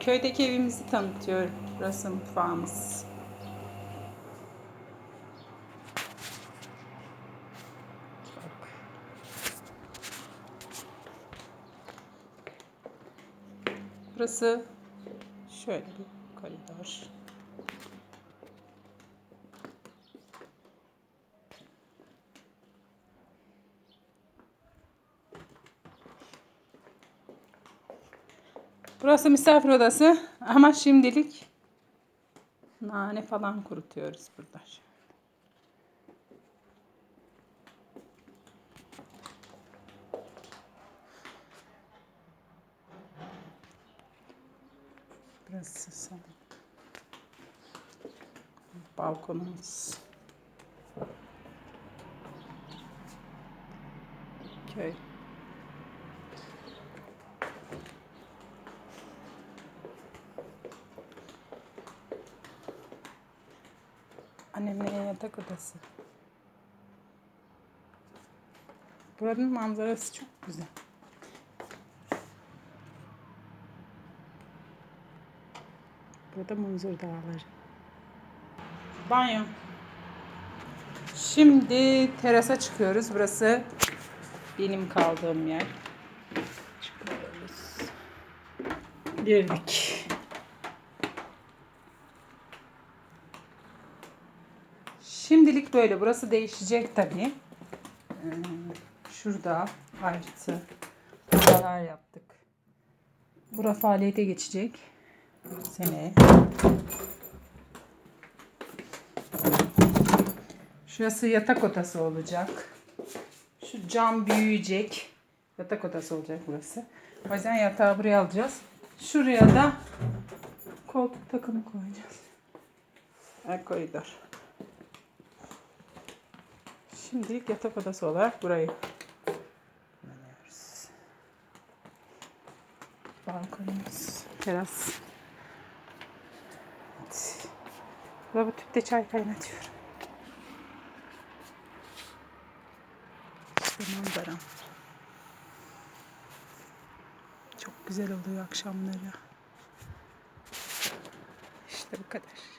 Köydeki evimizi tanıtıyor. Burası mutfağımız. Burası şöyle bir koridor. Burası misafir odası ama şimdilik nane falan kurutuyoruz burada. Burası salon. Balkonumuz. Köy. Annemlerin yatak odası. Buranın manzarası çok güzel. Burada Munzur Dağları. Banyo. Şimdi terasa çıkıyoruz. Burası benim kaldığım yer. Çıkıyoruz. Girdik. Şimdilik böyle. Burası değişecek tabii. Ee, şurada artı odalar yaptık. Bura faaliyete geçecek. Seneye. Şurası yatak odası olacak. Şu cam büyüyecek. Yatak odası olacak burası. O yüzden yatağı buraya alacağız. Şuraya da koltuk takımı koyacağız. Koridor. Şimdilik yatak odası olarak burayı kullanıyoruz. Balkonumuz, teras. Evet. Burada bu tüpte çay kaynatıyorum. İşte manzara. Çok güzel oluyor akşamları. İşte bu kadar.